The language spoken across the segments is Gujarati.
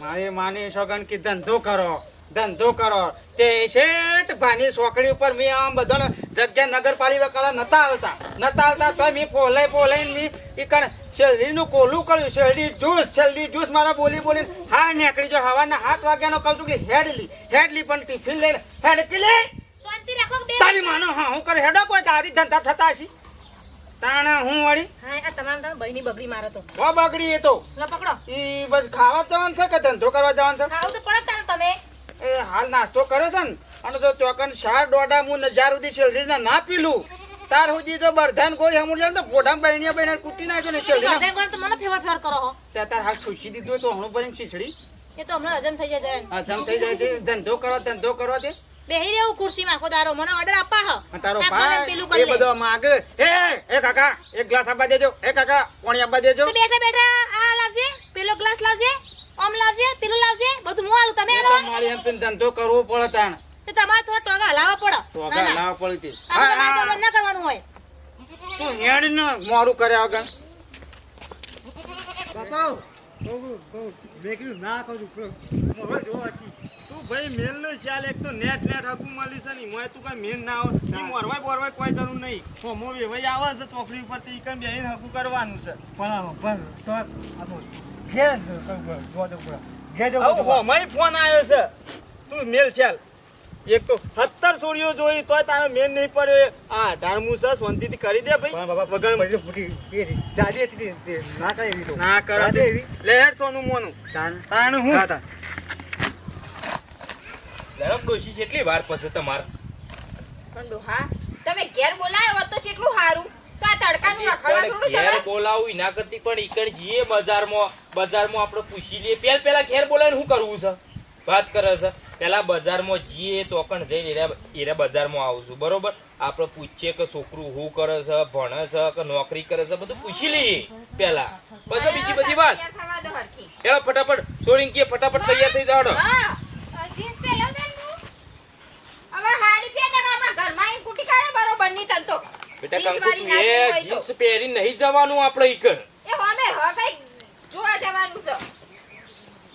મારી માની સોગન કે ધંધો કરો ધંધો કરો. તે શેઠ ભાની સોકડી ઉપર મેં આમ બધાને જગ્યા નગરપાલિકા કળા નતા આવતા. નતા આવતા તો મેં પોલાઈ પોલાઈને મેં ઈ કણ શેરડીનું કોલું કર્યું. શેરડી જ્યુસ શેરડી જ્યુસ મારા બોલી બોલીને હા નીકળી જો હવાના હાથ વાગ્યાનો કહું છું કે હેડલી હેડલી પણ ટિફિન લઈને હેડકી લે? તારી માનો હા હું કરે? હેડો કોઈ તારી ધંધા થતા છે તાણા હું વળી? હા આ તમારા તમે બહેની બગડી મારો તો. ઓ બગડી એ તો. લો પકડો. ઈ બસ ખાવા જવાનું છે કે ધંધો કરવા જવાનું છે? ખાવ તો પડત તારે તમે. એ હાલ નાસ્તો કર્યો છે ને? અને તો ચોકન શાર દોડા હું નજાર સુધી સેલરી ના પીલું તાર સુધી તો બરધાન ગોળી હમુર જાય તો પોઢામાં બહેણીયા બહેને કુટી નાખ્યો ને શેરડી બરધાન ગોળ તો મને ફેવર ફેવર કરો હો. ત્યાં તાર હાલ ખુશી દીધું તો હણો ભરીને છીછડી એ તો હમણાં હજમ થઈ જાય હજમ થઈ જાય ધંધો કરવા ધંધો કરો દે. બેહી રહેવું ખુરશીમાં. આખો દારો મને ઓર્ડર આપવા હ. અને તારો ભાઈ એ બધો માગે એ એ કાકા એક ગ્લાસ આપવા દેજો. એ કાકા પાણી આપવા દેજો. તો બેઠા બેઠા આ લાવજે. પેલો ગ્લાસ લાવજે. ઓમ લાવજે પેલું લાવજે. બધું હું આલું તમે આલો. મારી એમ પિન ધંધો કરવો પડે તાણ. તે તમારે થોડા ટોગા લાવવા પડે. ના. લાવવા પડી હતી. આ તમારે તો ના કરવાનું હોય. તું હેડ ન મોડું કર્યા વગર. મેં કીધું ના કહું છું હવે જોવા છી તું ભાઈ મેલ નો ચાલ એક તો નેટ નેટ હકું મળ્યું છે ને મોય તું કઈ મેલ ના આવે. ઈ મોરવાય બોરવાય કોઈ જરૂર નહીં. હોમો ભાઈ આવે છે ચોકડી ઉપર ઈ કઈ બેહીને હકું કરવાનું છે. પણ પણ તો ઘેર જો જો ઘેર જો. હોમાય ફોન આવ્યો છે. તું મેલ ચાલ. એક તો સત્તર સોળીઓ જોઈ તોય તારે મેન નહીં પડ્યો. આ ઢારમું છે શાંતિથી કરી દે ભાઈ. બાબા વગર ફૂટી જાડી હતી ના કરી ના કરા દે એવી? સોનું મોનું. તાણ. તાણ હું? હા, ઝડપ ડોશી કેટલી વાર પછી તમાર. પણ ડોહા તમે ઘેર બોલાયો તો કેટલું સારું. તો આ તડકાનું રખડવા થોડું ઘેર બોલાવું એના કરતી પણ ઈકડ જઈએ બજારમાં. બજારમાં આપણે પૂછી લઈએ. પેલ પેલા ઘેર બોલાવીને શું કરવું છે? વાત કરે છે. પેલા બજારમાં જઈએ તો પણ જઈને એરા બજારમાં આવશું બરોબર? આપણે પૂછીએ કે છોકરું શું કરે છે ભણે છે કે નોકરી કરે છે બધું પૂછી લઈએ પેલા પછી બીજી બધી વાત. એલા ફટાફટ છોડીને કે ફટાફટ તૈયાર થઈ જાવ હા, જીન્સ પહેર્યો છે ને તું? હવે હાડી પહેર ને આપણા ઘરમાં આવીને કૂટી કાઢે બરોબરની તન તો. બેટા કંકુ વાળી તું નાખી એ જીન્સ પહેરી નહીં જવાનું આપણે ઈકણ એ હોમે હવે કઈ જોવા જવાનું છે.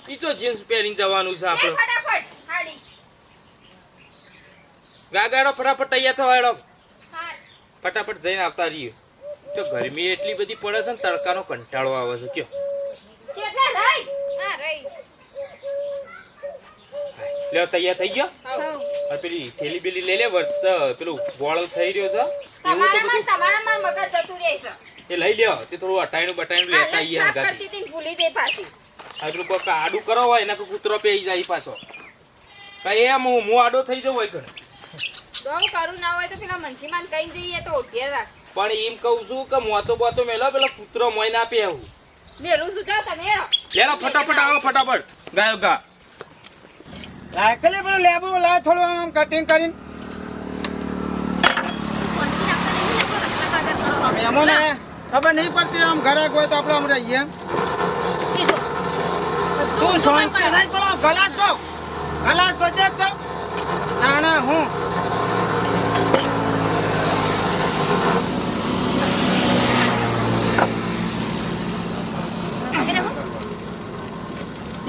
ઈ તો જીન્સ પહેરીને જવાનું છે આપણે ફટાફટ હાડી. ગાગાડો ફટાફટ તૈયાર થવા એડો ફટાફટ જઈને આવતા રહીએ તો ગરમી એટલી બધી પડે છે ને તડકાનો કંટાળો આવે છે કયો ચેટલે રહી? હા, રહી. લે તૈયાર થઈ ગયો પેલી થેલી બેલી લઈ લે વર્ષ પેલું ગોળ થઈ રહ્યો છે. મગજ જતું રહે. એ લઈ લ્યો તે થોડું અટાયણું બટાયણું લેતા કરતી હતી ભૂલી દે પાછી. આ પેલું કોક આડું કરો હોય એના કૂતરો પેઈ જાય પાછો. કઈ એમ હું હું આડો થઈ જવું હોય ઘરે. દોડું કરું ના હોય તો પેલા મંચીમાન કઈ જઈએ તો ઉઠીએ રાખ. પણ એમ કહું છું કે મોતો બોતો મેલો પેલો કૂતરો મોય ના પે આવું મેલું શું તમે હેડો. ફટાફટ આવો ફટાફટ. ગાયો ગા. કે પેલું લેબુ લાય થોડું આમ કટિંગ કરીને. ને. એમોને ખબર નહીં પડતી આમ ઘરે હોય તો આપણે આમ રહીએ. તું શાંતિ નહીં પેલો ગલાસ દો. ગલાસ બચે તો ના હું.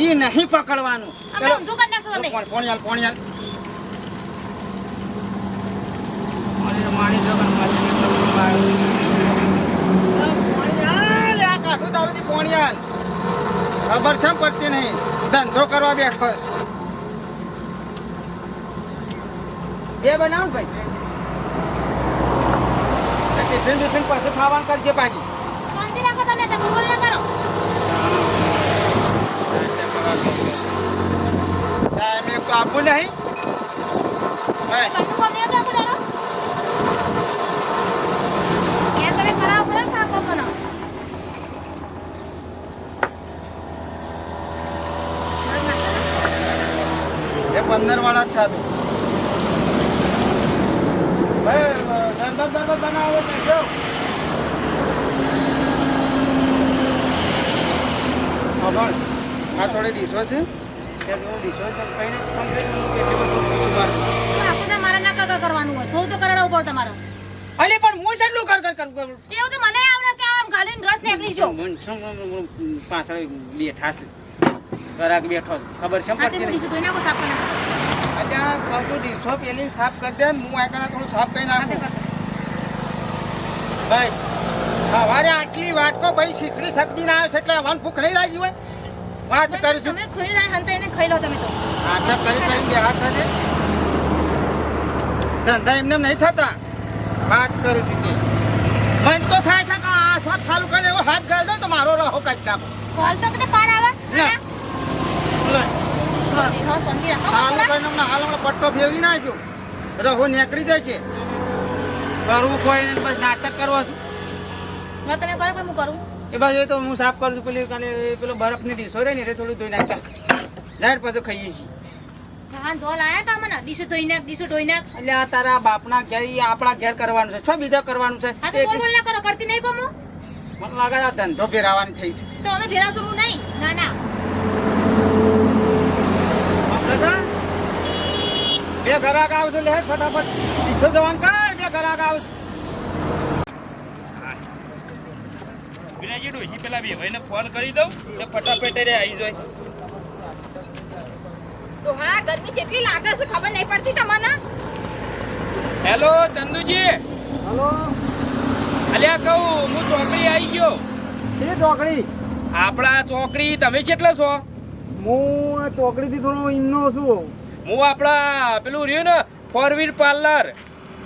ઈ નહીં પકડવાનું અમે ઊંધું કરી નાખશો તમે. પોણ- પોણિયાલ પોણિયાલ મારી મારી જગન જગન મારી. આ આ કાઠું દારૂથી પોણિયાલ. ખબર છે પડતી નહીં ધંધો કરવા બેઠો એ બે બનાવ ભાઈ ટિફિન બિફિન પછી ખાવાનું કરજે પાછી શાંતિ રાખો તમે તમે બોલ ના કરો ટાઈમ એક તો આપવું નહીં ભાઈ ઘરનું કામ નહીં હતું આખું દાડો? ઘેર તમે કરાવો પડે ને શાક નહીં એ પંદર વાળા જ. છે બનાવો આ થોડી ડીશો છે. તે. તો કરવાનું હોય. થોડું તો કરાવવું પડે તમારે. અલી પણ હું કેટલું કર કર કર એવું તો મને આવડે કે આમ ઘાલીને રસ નીકળી જો. મન શું પાછળ બેઠા છે. ઘરાક બેઠો. ખબર છે તે પડતી નહીં મૂડીશું સાફ કરી અલ્યા કહું છું ડીશો પેલી સાફ કરી દે ને હું આગળ થોડું સાફ કરી નાખું. ભાઈ સવારે આટલી વાટકો ભાઈ શીસડી શકતી ના આવે છે એટલે હવાન ભૂખ નહીં લાગી હોય. વાત કરીશું. તમે ખોઈ ના હંતા એને ખાઈ લો તમે તો. આટલા કરી કરીને બે હાથ સાથે ધંધા એમને નહીં થતા. વાત કરીશું તે. મન તો થાય છે કે આ સ્વાદ ચાલુ કરે એવો હાથ ગાળ દો તો મારો રહો કાઢી નાખો. કોલ તો કદે પાર આવે પટ્ટો ફેરવી નાખ્યો. રહો નીકળી જાય છે. કરવું કોઈ બસ નાટક કરવો છે. તમે કરો હું કરું. એ બસ એ તો હું સાફ કરું છું પેલી કાલે પેલો બરફની ડીશો રહી ને એ થોડું ધોઈ નાખતા. લાઈટ પાછું ખાઈએ છીએ. હા ધોલ આયા કા મને ડીશો ધોઈ નાખ ડીશો ધોઈ નાખ. એટલે આ તારા બાપના ઘેર ઈ આપણા ઘેર કરવાનું છે. છો બીજા કરવાનું છે? હા તો બોલ બોલ ના કરો કરતી નહીં કોમો? મને લાગે આ ધંધો ભેરાવાની થઈ છે. તો અમે ભેરાશો હું નહીં. ના ના. તો બે ઘરાક આવશે લે ફટાફટ. ડીશો ધોવાનું કર બે ઘરાક આવશે. વિનાયજી ડોશી પેલા બે ભાઈને ફોન કરી દઉં ને ફટાફટ રે આવી જાય. તો હા ગરમી કેટલી લાગે છે ખબર નહીં પડતી તમને? હેલો ચંદુજી. હલો. અલ્યા કહું હું ચોકડી આવી ગયો. એ ચોકડી? આપણા ચોકડી તમે કેટલા છો? હું આ ચોકડીથી થોડો ઈમનો છું. હું આપણા પેલું રહ્યું ને ફોર વ્હીલ પાર્લર.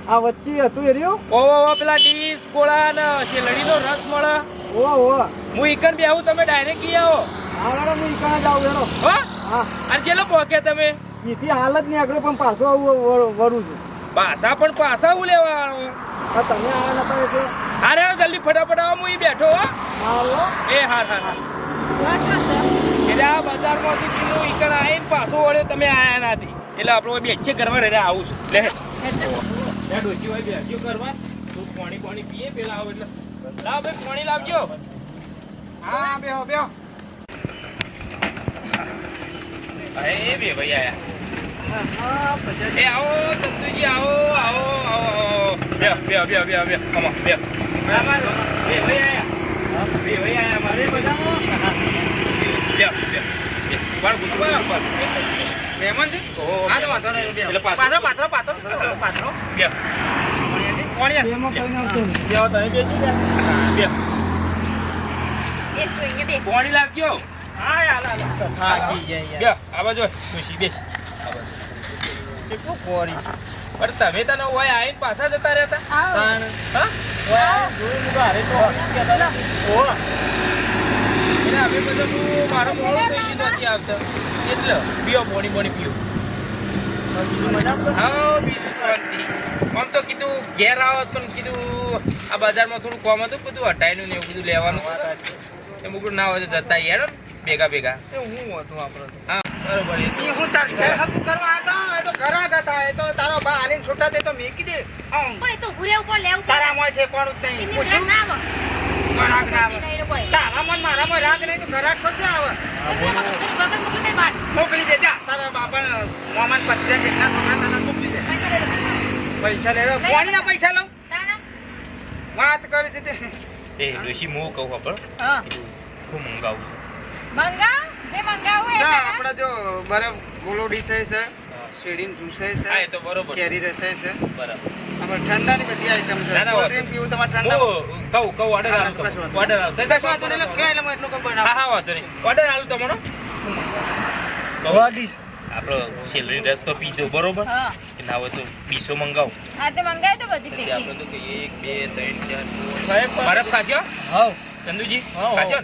આ વચ્ચે હતું એ રહ્યું? ઓ ઓવો પેલા ડીશ કોળા ને શેલડીનો રસ મળે. ઓવા ઓવા હું ઈકન બે આવું તમે ડાયરેક્ટ ઈ આવો. આગળ હું ઈકાણા જાઉં એનો હો? હા. અને ચેલો પહોંચે તમે. એથી હાલત નહીં આગળ પણ પાછો આવું વરું છું. પાછા પણ પાછા હું લેવા આવો આ તમે આવ્યા નતા એટલે હારે જલ્દી ફટાફટ આવો હું ઈ બેઠો હો. એ હા હા હા એટલે આ બજારમાંથી હું ઈકન આવીને પાછો વળ્યો તમે આયા નથી. એટલે આપણે બેચે કરવા રહે આવું છું. લે. લે હોય બેસ્યો કરવા તું પાણી પાણી પીએ પેલા આવો એટલે. લાવ ભાઈ પાણી લાવજો. હા બેહો બેહો. ભાઈ બે ભાઈ આયા. એ આવો આવો આવો આવો આવો. બે બે બે બે બે આમાં બે બે ભાઈ આયા. બે ભાઈ આયા મારે બધા બે બે બાર. મહેમાન છે? હા તો વાંધો નહીં. પાથરો પાથરો પાથરો પાથરો બે નહીં. બેહો તમે તને ઓય આવીને પાછા જતા રહેતા. એટલે હવે બધું તું મારો મોડો થઈ ગયો નથી આવતા. એટલે પીઓ પોણી પાણી પીઓ. બીજું મજા હા બીજું શાંતિ આમ તો કીધું ઘેર આવો પણ કીધું આ બજારમાં થોડું કોમ હતું બધું હટાઈનું ને એવું બધું લેવાનું. એ મુકડું ના હોય તો જતા યાર ભેગા ભેગા. હું હતું આપણે હા બરોબર. એ હું તાર ઘેર હકુ કરવા તો એ તો ઘરાક હતા એ તો તારો બા હાલીને છૂટા તે તો મેકી દે. પણ એ તો ઉભું રહેવું પણ લેવું તારા મોય છે કોણ જ નહીં. પૂછ્યું ના આવે. ના આવે. તારા મન મારા મન રાગ નહીં તો ઘરાક છો આવે. મોકલી દે. મોકલી દે જા. તારા બાપા મોમાન પત્યા કેટલા છોકરા તને મોકલી દે. પૈસા લેવા કોણીના પૈસા લઉં. વાત કરી છે તે. એ ડોશી મો કહું આપણ હા. મંગાવું મંગા મંગાવ? જે મંગાવું એ આપણે જો બરફ ગોળો ડીશે છે શેરડીન છે હા એ છે તો બરોબર કેરી રસે છે. બરાબર. આપણે ઠંડાની બધી આઈટમ છે. ના, ના, કોલ્ડ ડ્રિંક પીવું તમારે ઠંડા કહું કહું ઓર્ડર આલું વાંધો ઓર્ડર આલું કશું વાંધો નહીં, એટલે કે એટલે હું એટલું કહું હા હા વાંધો નહીં. ઓર્ડર આલું તમારો ડીશ આપણો સેલરી રસ તો પીધો બરોબર? હા. કે ના હોય તો બીસો મંગાવો. હા તો મંગાવી તો બધી તેથી આપણે તો કે એક બે ત્રણ ચાર સાહેબ બરફ ખાજો હાવ ચંદુજી હા, ખાશો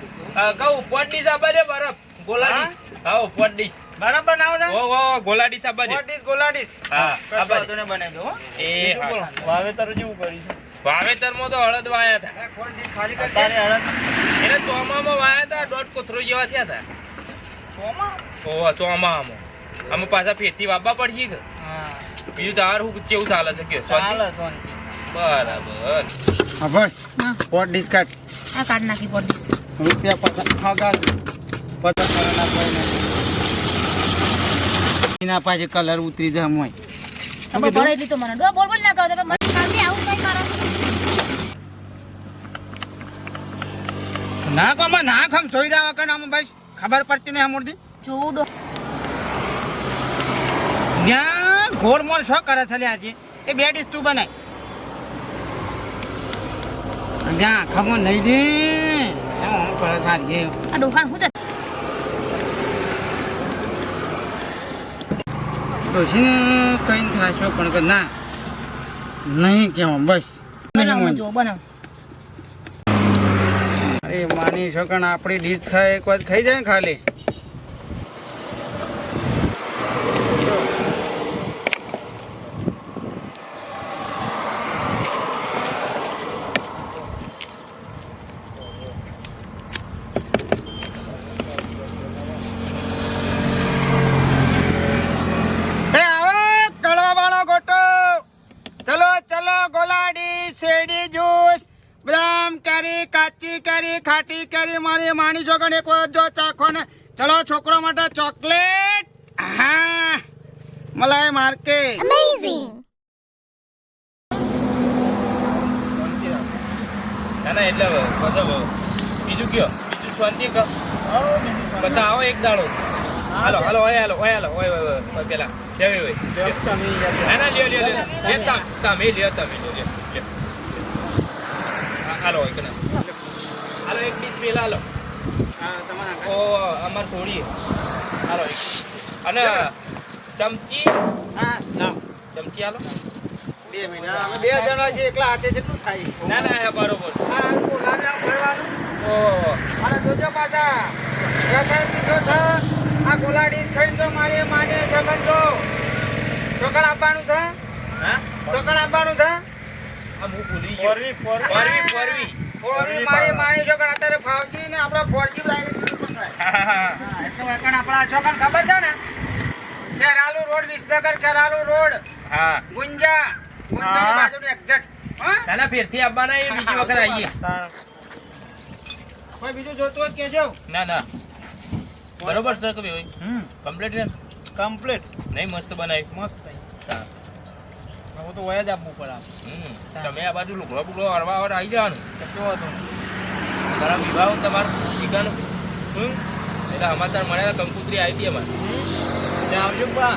કહું પોટ ડીશ દે બરફ? ગોલા હા? ડીશ પોટ ડીશ બરફ બનાવો? ઓ ઓ ગોલા ડીશ દે is ગોલા હા આપવા દે બનાવી દો, એ વાવેતર જેવું કરીશું વાવેતરમાં તો હળદ વાયા હતા. એ ખાલી. અત્યારે હળદ? એટલે ચોમામાં વાયા હતા દોઢ કોથરો જેવા થયા હતા. ચોમા? ઓ ચોમામાં. આમાં પાછા ફેરથી વાપવા પડશે કે બીજું તાર હું કેવું ચાલે છે કે ચાલે શાંતિ? શાંતિ બરાબર હા, ભાઈ. હા. What આ કાઢ નાખી પોલીસ રૂપિયા પચાસ ખાગા. પચાસ કલર નાખવાય નહીં. એના પાછે કલર ઉતરી જાય મોય. તમે કીધું? ભરાઈ લીધું મને ડો બોલ બોલ ના કરો તમે મને કાલથી આવું કઈ કરો ના કોમાં ના ખમ જોઈ જાવ કે ના ભાઈ ખબર પડતી નહીં અમૂર્તિ ડો ત્યાં ગોળ મોળ શું કરે છે આજે એ બે ડીશ તું બનાય. જ્યાં ખબર નહીં દે. શું કરે છે આ દુકાન શું છે? ડોશીને કઈ થશો પણ ના નહીં કેવું બસ. જો બનાવો અરે માની છોકણ આપણી ડીશ થાય એક ખાઈ જાય ને ખાલી એ આવો કડવાવાળો ગોટો ચલો ચલો ગોલાડી શેરડી જ્યુસ બદામ કેરી કાચી કેરી ખાટી કેરી છોકરી એક વખત જો ચાખો ને ચલો છોકરો માટે ચોકલેટ. હા મલાઈ માર્કેટ. ના ના એટલે પછી બીજું કયો? બીજું શાંતિ કહો. પછી આવો એક દાડો. હાલો હાલો ઓય હાલો ઓય હાલો ઓય ઓય ઓય પેલા. લેવી હોય? ના ના લ્યો લ્યો લ્યો. લે તમે લ્યો તમે લ્યો લ્યો હાલો હોય કે ના હાલો એક ડીશ પેલા હાલો. ઓ અમાર સોડી હાલો અને ચમચી? ચમચી હાલો. બે મિનિટ. અમે બે જણા છે એકલા હાથે કેટલું થાય. ના ના બરોબર. આ કોલાને ભરવાનું. ઓહો અને જોજો પાછા. રસાયણ પીધો છે આ ગોલાડી ખાઈને તો મારે માને છોકન જો. ઢોકણ આપવાનું છે? હા? ઢોકણ આપવાનું છે? આ હું ભૂલી ગયો. ફરવી, ફરવી. ફરવી ફરવી. મારી માની અત્યારે ફાવતી ને આપણા ફોરજી લાઈન પકડાય હા, હા, હા. હા એટલે વળકણ આપણા છોકન ખબર છે ને ખેરાલુ રોડ વિસનગર ખેરાલુ રોડ હા ગુંજા ગુંજાની બાજુની એક્ઝેક્ટ હા ના ના ફેરથી આવવાના એ બીજી વખત આવીએ. કોઈ બીજું જોતું હોય તો કહેજો ના ના. બરોબર સર કભી હોય? હમ. કમ્પ્લીટ છે? કમ્પ્લીટ નહીં મસ્ત બનાવી. મસ્ત થઈ. હા. તો વયા જ આપવું પડે તમે આ બાજુ લુગડો બુગડો હરવા આવી જવાનું. શું વાંધો તારા વિવાહ તમારું ઠીકાનું હમ? એટલે અમારે મળ્યા કંકુતરી આવી હતી અમારે. ત્યાં આવજો પા.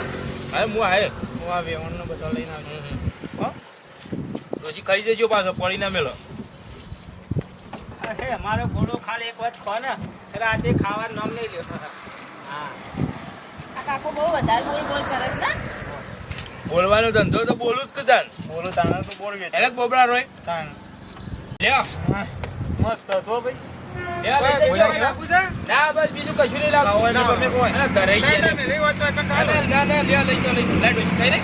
હવે હું આવે હું. આ વેવણનો બધા લઈને આવજો. હો? પછી ખાઈ જજો પાછો પડી ના મેલો. અરે અમારો ઘોડો ખાલી એક વાત ખો ને રાતે ખાવાનું નામ નહીં લ્યો. હા. આ કાકો બહુ વધારે બોલ બોલ કરે ને? બોલવાનો ધંધો તો બોલું જ કદાન બોલું તાણે તો બોર એટલે એને બોબડા રોય તાણ. લ્યો. હા. મસ્ત હતો ભાઈ? ના બસ બીજું કશું નહીં લાવવું લાવો એટલે તમે કહો. અરે, ઘરે નહીં, ગયા તમે નહીં હોત તો એક જ ના ના ના લઈ જાઓ લઈ જાઓ. લાડુ ખાઈ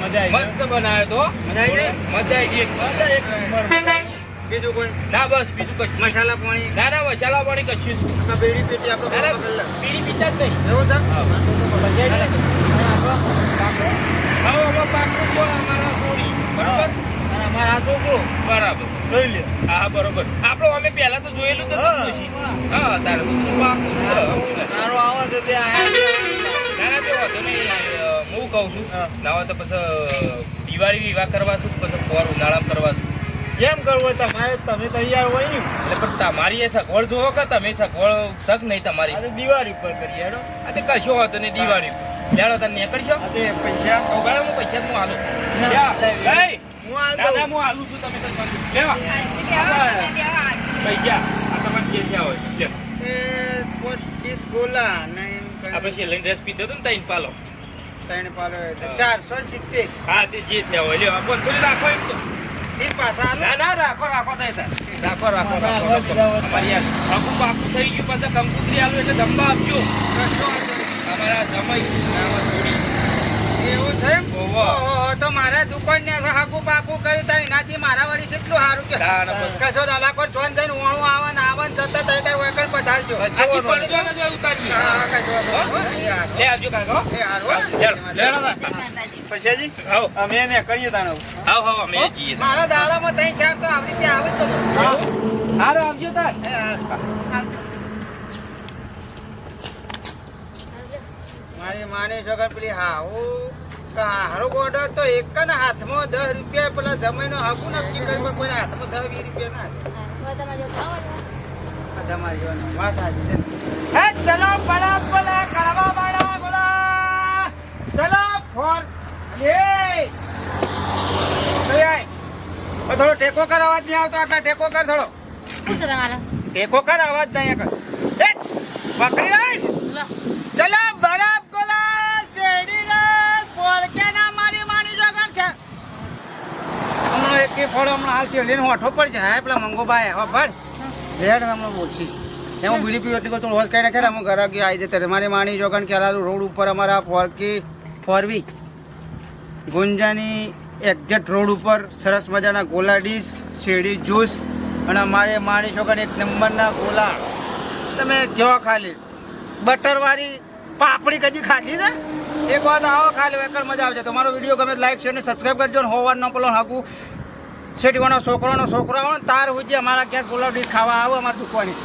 મજા આવી મસ્ત બનાવ્યો તો મજા આવી ગઈ? મજા આવી ગઈ મજા એક નંબર. બીજું કોઈ ના બસ બીજું કશું મસાલા પાણી ના ના મસાલા પાણી કશું જ નહીં. કે આપણે. બીડી પીતા જ નહીં એવું છે હા. મજા આવી? હવે પાકું અમારા બરોબર અમારા છોકરો બરાબર. જોઈ લે. હા બરોબર. આપણો અમે પહેલા તો જોયેલું તો હા. તારે તારો આવો છે તે ના ના તે વાંધો નહીં. હું કહું છું. ના તો પછી દિવાળી વિવાહ કરવા છું પછી પોર ઉનાળા કરવા છું? જેમ કરવું તમારે? તમે તૈયાર હોય. એટલે પણ તમારી એ સગવડ જોવો કે તમે સગવડ સગ નહીં તમારી. દિવાળી ઉપર કરીએ હેડો. આ તે કશો હતો ને દિવાળી ઉપર. જાણો તને નીકળશો પૈસા. ઉગાડો હું પૈસા હું હાલું. ના, લ્યા, હું ના ના દઉં. હું હાલું છું તમે લેવા આજી દેવા, આજી દેવા. પૈસા. આ તમારે જે થયા હોય લ્યો. એ પોટ ડીશ ગોલા ને એમ આપણે છેલ્લે ડ્રેસ પીધો હતો ને તઈને પાલો. ત્રણ પાલો. ચારસો સિત્તેર. હા તે જે થયા હોય લ્યો. આપો થોડી રાખો એમ તો. પાછા ના ના રાખો રાખો રાખો રાખો ના, રાખો. આખું પાકું થઈ ગયું પાછા કંકુતરી આલું એટલે જમવા આપજો. અમારા જમાઈ અને આમાં થોડી એવું છે એમ? ઓહો. ઓહો, તો મારે દુકાન ને હાકું પાકું કરી તારી. નાથી મારા વળી કેટલું સારું કે? ના, ના, બસ. કશો દાલાકોર જોન જઈને ઓણું આવે ને આવે ને જતા તઈ તાર વગર પધારજો. હા. લે આવજો કાકા હો. હો. આવો. અમે કરીએ તાણે. આવો આવો અમે જઈએ. મારા દાડામાં તઈ ક્યાં તો આવી રીતે આવે તો હારો આવજો તાર. મારી માની છોકરા પેલી હા કે હારો ગોડો તો એક ને હાથમાં દસ રૂપિયા પેલા જમાઈનો હકુ નક્કી કરી કોઈ હાથમાં દસ વીસ રૂપિયા ના તમારે વાત- સાચી હે ચલો બડા બડા કડવા બડા ચલો ફોર એ. થોડો ટેકો કર અવાજ નહીં આવતો આટલા ટેકો કર થોડો. ટેકો કર અવાજ નહીં કર. પકડી લો. એક ફળો હમણાં હાલ છે. લઈને હોઠો પર જાય. પેલા મંગોભાઈ હો ભર રેડ હમણાં ઓછી. હું બીજી પીવું એટલી થોડું રોજ કઈ નાખે અમે ઘરે ગયા. આવી જતા મારે માની કે કેલારું રોડ ઉપર અમારા ફોરકી, ફોરવી, ગુંજાની એક્ઝેક્ટ રોડ ઉપર સરસ મજાના ગોલા ડીશ, શેરડી જ્યુસ અને અમારે માની જોગન એક નંબરના ગોલા. તમે કયો ખાલી. બટરવાળી પાપડી કદી ખાધી છે? એક વાત આવો ખાલી એકલ મજા આવશે તમારો વીડિયો ગમે લાઈક શેર ને સબસ્ક્રાઈબ કરજો હોવાનો પેલો હાકું શેઠવાનો છોકરાનો છોકરો આવે ને, તાર હોય અમારા ઘેર ગોલા ડીશ ખાવા આવો, અમારે દુખવાની.